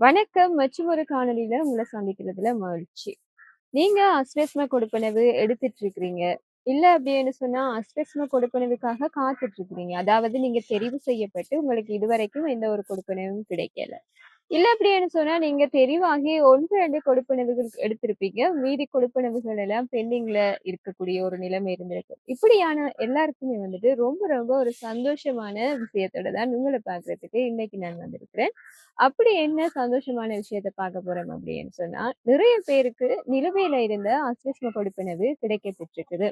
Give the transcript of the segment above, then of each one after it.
வணக்கம் மற்றும் ஒரு காணொலியில உங்களை சந்திக்கிறதுல மகிழ்ச்சி. நீங்க அஸ்வஸ்ம கொடுப்பனவு எடுத்துட்டு இருக்கிறீங்க. இல்ல அப்படின்னு சொன்னா அஸ்வஸ்ம கொடுப்பனவுக்காக காத்துட்டு இருக்கிறீங்க. அதாவது நீங்க தெரிவு செய்யப்பட்டு உங்களுக்கு இதுவரைக்கும் எந்த ஒரு கொடுப்பனவும் கிடைக்கல. இல்ல அப்படின்னு சொன்னா நீங்க தெரிவாகி 1, 2 கொடுப்பனவுகள் எடுத்திருப்பீங்க. மீதி கொடுப்பனவுகள் எல்லாம் பெண்டிங்ல இருக்கக்கூடிய ஒரு நிலைமை இருந்திருக்கு இப்படியான எல்லாருக்குமே வந்துட்டு ரொம்ப ரொம்ப ஒரு சந்தோஷமான விஷயத்தோட தான் உங்களை பார்க்கறதுக்கு இன்னைக்கு நான் வந்திருக்கிறேன். அப்படி என்ன சந்தோஷமான விஷயத்த பார்க்க போறோம் அப்படின்னு சொன்னா, நிறைய பேருக்கு நிலுவையில இருந்த அஸ்வஸ்ம கொடுப்பனவு கிடைக்க பெற்றிருக்குது.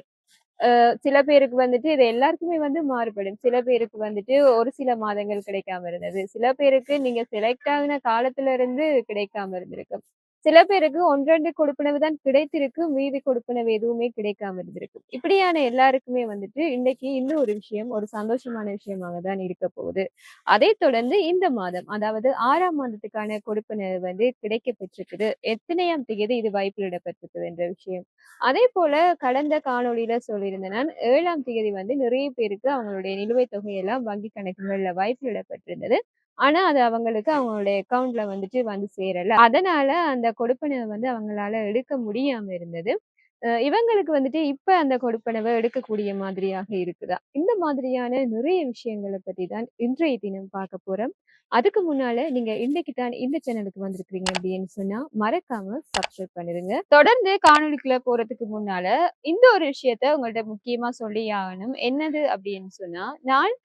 சில பேருக்கு வந்துட்டு இது எல்லாருக்குமே வந்து மாறுபடும். சில பேருக்கு வந்துட்டு ஒரு சில மாதங்கள் கிடைக்காம இருந்தது. சில பேருக்கு நீங்க செலக்ட் ஆகின காலத்துல இருந்து கிடைக்காம இருந்திருக்கு சில பேருக்கு 1, 2 கொடுப்பனவு தான் கிடைத்திருக்கு. மீதி கொடுப்பனவு எதுவுமே கிடைக்காம இருந்திருக்கு. இப்படியான எல்லாருக்குமே வந்துட்டு இன்னைக்கு இந்த ஒரு விஷயம் ஒரு சந்தோஷமான விஷயமாக தான் இருக்க போகுது. அதை தொடர்ந்து இந்த மாதம் அதாவது ஆறாம் மாதத்துக்கான கொடுப்பனவு வந்து கிடைக்க பெற்றிருக்குது. எத்தனையாம் தேதி இது வைப்பிலிடப்பட்டிருக்குது என்ற விஷயம். அதே போல கடந்த காணொளியில சொல்லியிருந்தேன் நான் ஏழாம் தேதி வந்து நிறைய பேருக்கு அவங்களுடைய நிலுவைத் தொகையெல்லாம் வங்கி கணக்குகள்ல வைப்பிலிடப்பட்டிருந்தது. ஆனா அது அவங்களுக்கு அவங்களுடைய அக்கவுண்ட்ல வந்துட்டு வந்து சேரல. அதனால அந்த கொடுப்பனை வந்து அவங்களால எடுக்க முடியாம இருந்தது. இவங்களுக்கு வந்துட்டு இப்ப அந்த கொடுப்பனவை எடுக்கக்கூடிய மாதிரியாக இருக்குதா? இந்த மாதிரியான நிறைய விஷயங்களை பத்தி தான் இன்றைய தினம் பார்க்க போறோம். அதுக்கு முன்னால நீங்க இன்னைக்கு தான் இந்த சேனலுக்கு வந்திருக்கிறீங்க அப்படின்னு சொன்னா மறக்காம சப்ஸ்கிரைப் பண்ணிருங்க. தொடர்ந்து காணொலிக்குள்ள போறதுக்கு முன்னால இந்த ஒரு விஷயத்த உங்கள்ட்ட முக்கியமா சொல்லி ஆகணும். என்னது அப்படின்னு சொன்னா, நான்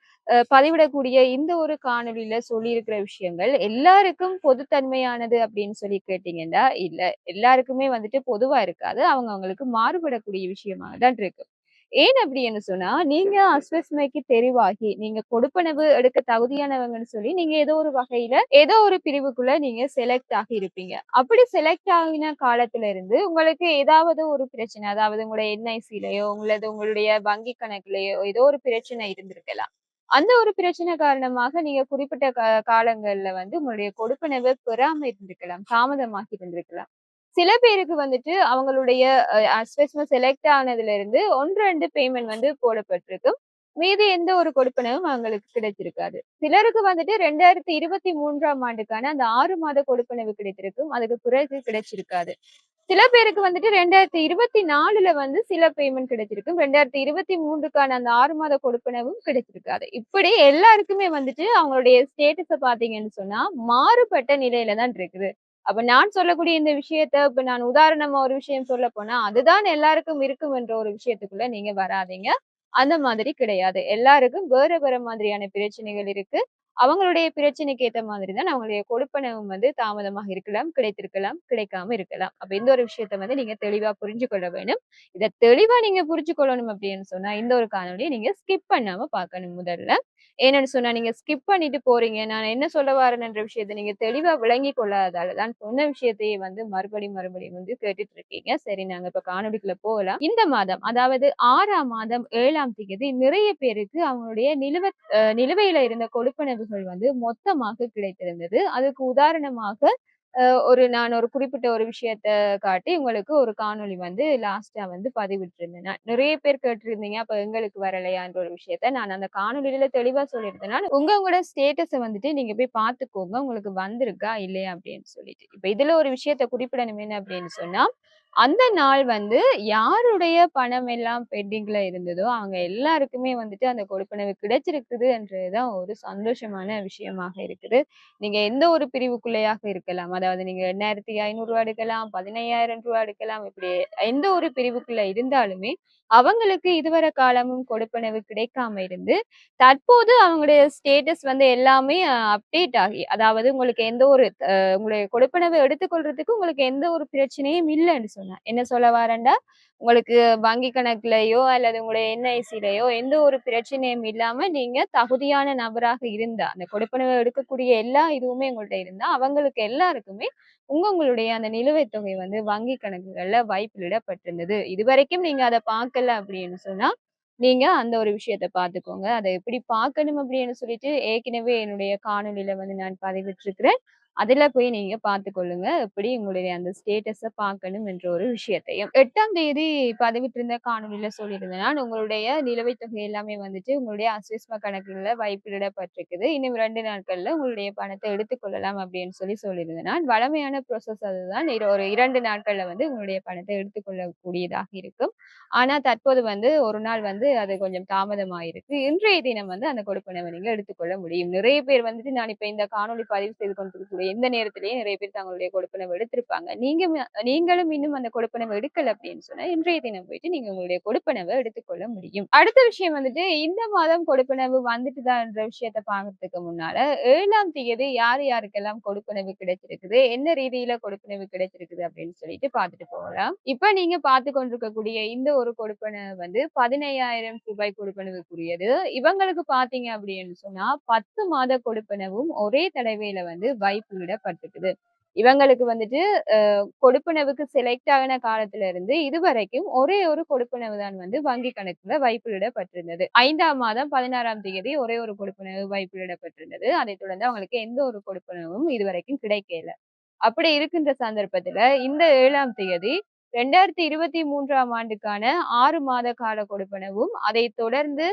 பதிவிடக்கூடிய இந்த ஒரு காணொளியில சொல்லியிருக்கிற விஷயங்கள் எல்லாருக்கும் பொதுத்தன்மையானது அப்படின்னு சொல்லி கேட்டீங்கன்னா, இல்ல. எல்லாருக்குமே வந்துட்டு பொதுவா இருக்காது. அவங்க அவங்களுக்கு மாறுபடக்கூடிய விஷயமாக தான் இருக்கு. ஏன் அப்படின்னு சொன்னா, நீங்க அஸ்வஸ்மைக்கு தெரிவாகி, நீங்க கொடுப்பனவு எடுக்க தகுதியானவங்கன்னு சொல்லி நீங்க ஏதோ ஒரு வகையில ஏதோ ஒரு பிரிவுக்குள்ள நீங்க செலக்ட் ஆகி இருப்பீங்க. அப்படி செலக்ட் ஆகின காலத்துல இருந்து உங்களுக்கு ஏதாவது ஒரு பிரச்சனை, அதாவது உங்களுடைய என்ஐசிலையோ உங்களது உங்களுடைய வங்கி கணக்குலயோ ஏதோ ஒரு பிரச்சனை இருந்திருக்கலாம். அந்த ஒரு பிரச்சனை காரணமாக நீங்க குறிப்பிட்ட காலங்கள்ல வந்து உங்களுடைய கொடுப்பனவு பெறாம இருந்திருக்கலாம். தாமதமாகி இருந்திருக்கலாம். சில பேருக்கு வந்துட்டு அவங்களுடைய அ செலக்ட் ஆனதுல இருந்து 1, 2 பேமெண்ட் வந்து போடப்பட்டிருக்கும். மீதி எந்த ஒரு கொடுப்பனவும் அவங்களுக்கு கிடைச்சிருக்காது. சிலருக்கு வந்துட்டு 2023ஆம் ஆண்டுக்கான அந்த ஆறு மாத கொடுப்பனவு கிடைத்திருக்கும். அதுக்கு பிறகு கிடைச்சிருக்காது. சில பேருக்கு வந்துட்டு 2024ல வந்து சில பேமெண்ட் கிடைச்சிருக்கும். 2023க்கான அந்த ஆறு மாத கொடுப்பனவும் கிடைச்சிருக்காது. இப்படி எல்லாருக்குமே வந்துட்டு அவங்களுடைய ஸ்டேட்டஸ பார்த்தீங்கன்னு சொன்னா, மாறுபட்ட நிலையில தான் இருக்குது. அப்ப நான் சொல்லக்கூடிய இந்த விஷயத்த இப்ப நான் உதாரணமா ஒரு விஷயம் சொல்ல போனா, அதுதான் எல்லாருக்கும் இருக்கும் என்ற ஒரு விஷயத்துக்குள்ள நீங்க வராதீங்க. அந்த மாதிரி கிடையாது. எல்லாருக்கும் வேற வேற மாதிரியான பிரச்சனைகள் இருக்கு. அவங்களுடைய பிரச்சனைக்கு ஏத்த மாதிரி தான் அவங்களுடைய கொடுப்பனவும் வந்து தாமதமாக இருக்கலாம், கிடைத்திருக்கலாம், கிடைக்காம இருக்கலாம். அப்ப இந்த ஒரு விஷயத்த வந்து நீங்க தெளிவா புரிஞ்சு கொள்ள வேணும். இதை தெளிவா நீங்க புரிஞ்சு கொள்ளணும் அப்படின்னு சொன்னா, இந்த ஒரு காணொலியை நீங்க ஸ்கிப் பண்ணாம பார்க்கணும் முதல்ல. ஏன்னு சொன்னா, நீங்க ஸ்கிப் பண்ணிட்டு போறீங்க. நான் என்ன சொல்ல வரேன்ன்ற விஷயத்த நீங்க தெளிவா விளங்கி கொள்ளாததால தான் சொன்ன விஷயத்தையே வந்து மறுபடியும் மறுபடியும் வந்து கேட்டுட்டு இருக்கீங்க. சரி நாங்க இப்ப காணொலிக்குள்ள போகலாம். இந்த மாதம் அதாவது ஆறாம் மாதம் ஏழாம் தேதி நிறைய பேருக்கு அவங்களுடைய நிலுவ நிலுவையில இருந்த கொடுப்பனவுகள் வந்து மொத்தமாக கிடைத்திருந்தது. அதுக்கு உதாரணமாக ஒரு நான் ஒரு குறிப்பிட்ட ஒரு விஷயத்த காட்டி உங்களுக்கு ஒரு காணொளி வந்து லாஸ்டா வந்து பதிவிட்டிருந்தேன் நான். நிறைய பேர் கேட்டிருந்தீங்க. அப்ப எங்களுக்கு வரலையான்ற ஒரு விஷயத்த நான் அந்த காணொலியில தெளிவா சொல்லியிருந்தேன். உங்க உங்களோட ஸ்டேட்டஸை வந்துட்டு நீங்க போய் பார்த்துக்கோங்க. உங்களுக்கு வந்திருக்கா? இல்லையா? அப்படின்னு சொல்லிட்டு. இப்ப இதுல ஒரு விஷயத்த குறிப்பிடணும் என்ன அப்படின்னு சொன்னா, அந்த நாள் வந்து யாருடைய பணம் எல்லாம் பெண்டிங்ல இருந்ததோ, அவங்க எல்லாருக்குமே வந்துட்டு அந்த கொடுப்பனவு கிடைச்சிருக்குது என்றதுதான் ஒரு சந்தோஷமான விஷயமாக இருக்குது. நீங்க எந்த ஒரு பிரிவுக்குள்ளேயாக இருக்கலாம். அதாவது நீங்க ரூ. 8,500 எடுக்கலாம், பதினையாயிரம் ரூபா எடுக்கலாம். இப்படி எந்த ஒரு பிரிவுக்குள்ள இருந்தாலுமே, அவங்களுக்கு இதுவரை காலமும் கொடுப்பனவு கிடைக்காம இருந்து, தற்போது அவங்களுடைய ஸ்டேட்டஸ் வந்து எல்லாமே அப்டேட் ஆகி, அதாவது உங்களுக்கு எந்த ஒரு உங்களுடைய கொடுப்பனவு எடுத்துக்கொள்றதுக்கு உங்களுக்கு எந்த ஒரு பிரச்சனையும் இல்லைன்னு சொன்னா. என்ன சொல்ல வரேன்டா, உங்களுக்கு வங்கி கணக்குலயோ அல்லது உங்களுடைய என்ஐசிலையோ எந்த ஒரு பிரச்சனையும் இல்லாம நீங்க தகுதியான நபராக இருந்தா, அந்த கொடுப்பனவு எடுக்கக்கூடிய எல்லா இதுவுமே உங்கள்ட்ட இருந்தா, அவங்களுக்கு எல்லாருக்கும் உங்க உங்களுடைய அந்த நிலுவைத் தொகை வந்து வங்கி கணக்குகள்ல வைப்பிலிடப்பட்டிருந்தது. இதுவரைக்கும் நீங்க அதை பார்க்கல அப்படின்னு சொன்னா, நீங்க அந்த ஒரு விஷயத்த பார்த்துக்கோங்க. அதை எப்படி பார்க்கணும் அப்படின்னு சொல்லிட்டு ஏற்கனவே என்னுடைய காணொலியில வந்து நான் பதிவிட்டிருக்கிறேன். அதில் போய் நீங்கள் பார்த்துக்கொள்ளுங்க. எப்படி உங்களுடைய அந்த ஸ்டேட்டஸை பார்க்கணும் என்ற ஒரு விஷயத்தையும். எட்டாம் தேதி பதிவிட்டிருந்த காணொலியில் சொல்லியிருந்தேன் நான், உங்களுடைய நிலுவைத் தொகை எல்லாமே வந்துட்டு உங்களுடைய அஸ்விஸ்ம கணக்குகளில் வைப்பிடப்பட்டிருக்குது இன்னும் ரெண்டு நாட்களில் உங்களுடைய பணத்தை எடுத்துக்கொள்ளலாம் அப்படின்னு சொல்லி சொல்லியிருந்தேன் நான். வழமையான ப்ராசஸ் அதுதான். ஒரு இரண்டு நாட்களில் வந்து உங்களுடைய பணத்தை எடுத்துக்கொள்ளக்கூடியதாக இருக்கும். ஆனால் தற்போது வந்து ஒரு நாள் வந்து அது கொஞ்சம் தாமதமாயிருக்கு. இன்றைய தினம் வந்து அந்த கொடுப்பனவ நீங்கள் எடுத்துக்கொள்ள முடியும். நிறைய பேர் வந்துட்டு நான் இப்போ இந்த காணொளி பதிவு செய்து கொண்டிருக்கக்கூடிய இந்த நேரத்திலேயே நிறைய பேர் தங்களுடைய கொடுப்பனவு எடுத்திருப்பாங்க. நீங்க நீங்களும் இன்னும் அந்த கொடுப்பனவு எடுக்கல அப்படின்னு சொன்னா, இன்றைய தினம் போயிட்டு நீங்க உங்களுடைய கொடுப்பனவை எடுத்துக்கொள்ள முடியும். அடுத்த விஷயம் வந்துட்டு இந்த மாதம் கொடுப்பனவு வந்துட்டுதான்ற விஷயத்த பாக்குறதுக்கு முன்னால ஏழாம் தேதி யார் யாருக்கெல்லாம் கொடுப்பனவு கிடைச்சிருக்குது, என்ன ரீதியில கொடுப்பனவு கிடைச்சிருக்குது அப்படின்னு சொல்லிட்டு பாத்துட்டு போகலாம். இப்ப நீங்க பார்த்து கொண்டிருக்கக்கூடிய இந்த ஒரு கொடுப்பனவு வந்து பதினையாயிரம் ரூபாய் கொடுப்பனவுக்குரியது. இவங்களுக்கு பாத்தீங்க அப்படின்னு சொன்னா 10 மாத கொடுப்பனவும் ஒரே தடவையில வந்து வைப்பிலிடப்பட்டிருக்குது. இவங்களுக்கு வந்துட்டு கொடுப்பனவுக்கு செலக்ட் ஆகின காலத்துல இருந்து இதுவரைக்கும் ஒரே ஒரு கொடுப்பனவு தான் வந்து வங்கி கணக்குல வைப்பிலிடப்பட்டிருந்தது. ஐந்தாம் மாதம் 16ஆம் தேதி ஒரே ஒரு கொடுப்பனவு வைப்பிலிடப்பட்டிருந்தது. அதைத் தொடர்ந்து அவங்களுக்கு எந்த ஒரு கொடுப்பனவும் இதுவரைக்கும் கிடைக்கல. அப்படி இருக்கின்ற சந்தர்ப்பத்துல இந்த ஏழாம் தேதி 2023ஆம் ஆண்டுக்கான ஆறு மாத கால கொடுப்பனவும், அதை தொடர்ந்து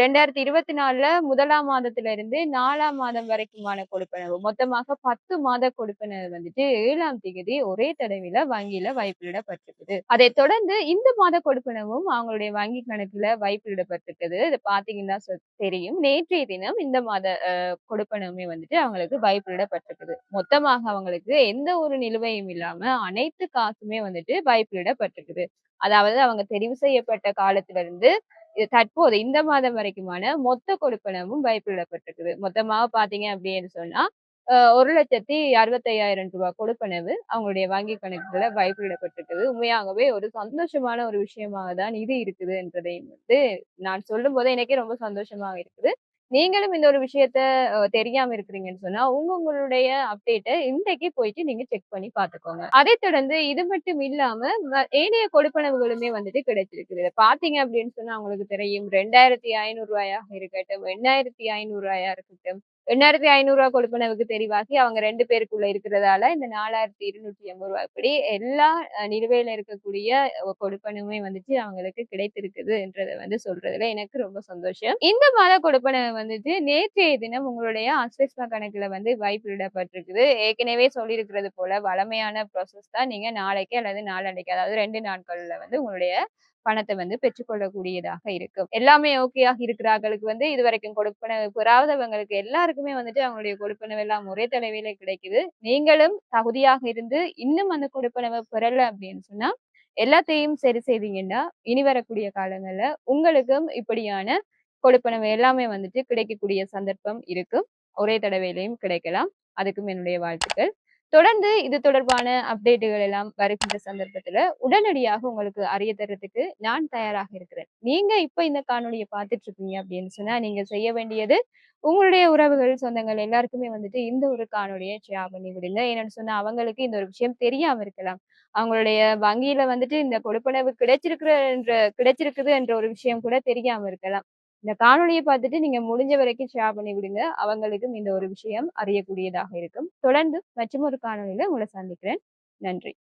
ரெண்டாயிரத்தி இருபத்தி நாலுல முதலாம் மாதத்துல இருந்து நாலாம் மாதம் வரைக்குமான கொடுப்பனவு. மொத்தமாக 10 மாத கொடுப்பனவு வந்துட்டு ஏழாம் தேதி ஒரே தடவையில வங்கியில வைப்பிலிடப்பட்டிருக்குது. அதைத் தொடர்ந்து இந்த மாத கொடுப்பனவும் அவங்களுடைய வங்கி கணக்குல வைப்பிலிடப்பட்டிருக்குது. இத பார்த்தீங்கன்னா தெரியும். நேற்றைய தினம் இந்த மாத கொடுப்பனவுமே வந்துட்டு அவங்களுக்கு வைப்பிலிடப்பட்டிருக்குது. மொத்தமாக அவங்களுக்கு எந்த ஒரு நிலுவையும் இல்லாம அனைத்து காசுமே வந்துட்டு வைப்பிலிடப்பட்டிருக்குது. அதாவது அவங்க தெரிவு செய்யப்பட்ட காலத்திலிருந்து இருந்து தற்போது இந்த மாதம் வரைக்குமான மொத்த கொடுப்பனவும் வைப்பிலிடப்பட்டிருக்குது. மொத்தமாக பார்த்தீங்க அப்படின்னு சொன்னா, அ ரூ. 1,65,000 கொடுப்பனவு அவங்களுடைய வங்கி கணக்குல வைப்பிலிடப்பட்டிருக்குது. உண்மையாகவே ஒரு சந்தோஷமான ஒரு விஷயமாக தான் இது இருக்குது என்றதை வந்து நான் சொல்லும்போதே எனக்கே ரொம்ப சந்தோஷமாக இருக்குது. நீங்களும் இந்த ஒரு விஷயத்த தெரியாம இருக்கிறீங்கன்னு சொன்னா, உங்க உங்களுடைய அப்டேட்டை இன்றைக்கு போயிட்டு நீங்க செக் பண்ணி பாத்துக்கோங்க அதை தொடர்ந்து இது மட்டும் இல்லாம ஏனைய கொடுப்பனவுகளுமே வந்துட்டு கிடைச்சிருக்குது. பாத்தீங்க அப்படின்னு சொன்னா உங்களுக்கு தெரியும். ரெண்டாயிரத்தி ஐநூறு ரூபாயாக இருக்கட்டும், ரெண்டாயிரத்தி ஐநூறு ரூபாயா இருக்கட்டும். ரூ. 8,500 கொடுப்பனவுக்கு தெரிவாகி அவங்க ரெண்டு பேருக்குள்ள இருக்கிறதால இந்த நாலாயிரத்தி இருநூற்றி எண்பது ரூபாய் இப்படி எல்லா நிலுவையில் நிலுவையில இருக்கக்கூடிய கொடுப்பனவுமே வந்துட்டு அவங்களுக்கு கிடைத்திருக்குதுன்றத வந்து சொல்றதுல எனக்கு ரொம்ப சந்தோஷம். இந்த மாத கொடுப்பனவு வந்துட்டு நேற்றைய தினம் உங்களுடைய அஸ்வஸ்மா கணக்குல வந்து வைப்பிலிடப்பட்டிருக்குது. ஏற்கனவே சொல்லியிருக்கிறது போல வழமையான ப்ராசஸ் தான். நீங்க நாளைக்கு அல்லது நாளன்னைக்கு அதாவது ரெண்டு நாட்கள்ல வந்து உங்களுடைய பணத்தை வந்து பெற்றுக்கொள்ளக்கூடியதாக இருக்கும். எல்லாமே ஓகேயாக இருக்கிறார்களுக்கு வந்து இதுவரைக்கும் கொடுப்பனவு பெறாதவங்களுக்கு எல்லாருக்குமே வந்துட்டு அவங்களுடைய கொடுப்பனவு எல்லாம் ஒரே தடவையில கிடைக்குது. நீங்களும் தகுதியாக இருந்து இன்னும் அந்த கொடுப்பனவை பெறல அப்படின்னு சொன்னா, எல்லாத்தையும் சரி செய்தீங்கன்னா, இனி வரக்கூடிய காலங்கள்ல உங்களுக்கும் இப்படியான கொடுப்பனவு எல்லாமே வந்துட்டு கிடைக்கக்கூடிய சந்தர்ப்பம் இருக்கும். ஒரே தடவையிலையும் கிடைக்கலாம். அதுக்கும் என்னுடைய வாழ்த்துக்கள். தொடர்ந்து இது தொடர்பான அப்டேட்டுகள் எல்லாம் வருகின்ற சந்தர்ப்பத்துல உடனடியாக உங்களுக்கு அறிய தர்றதுக்கு நான் தயாராக இருக்கிறேன். நீங்க இப்ப இந்த காணொலியை பார்த்துட்டு இருக்கீங்க அப்படின்னு சொன்னா, நீங்க செய்ய வேண்டியது உங்களுடைய உறவுகள், சொந்தங்கள் எல்லாருக்குமே வந்துட்டு இந்த ஒரு காணொலியை ஷேர் பண்ணி விடுங்க. ஏன்னு சொன்னா அவங்களுக்கு இந்த ஒரு விஷயம் தெரியாம இருக்கலாம். அவங்களுடைய வங்கியில வந்துட்டு இந்த கொடுப்பனவு கிடைச்சிருக்கிற என்ற கிடைச்சிருக்குது என்ற ஒரு விஷயம் கூட தெரியாம இருக்கலாம். இந்த காணொலியை பார்த்துட்டு நீங்க முடிஞ்ச வரைக்கும் ஷேர் பண்ணி விடுங்க. அவங்களுக்கும் இந்த ஒரு விஷயம் அறியக்கூடியதாக இருக்கும். தொடர்ந்து மற்றும் ஒரு காணொலியில உங்களை சந்திக்கிறேன். நன்றி.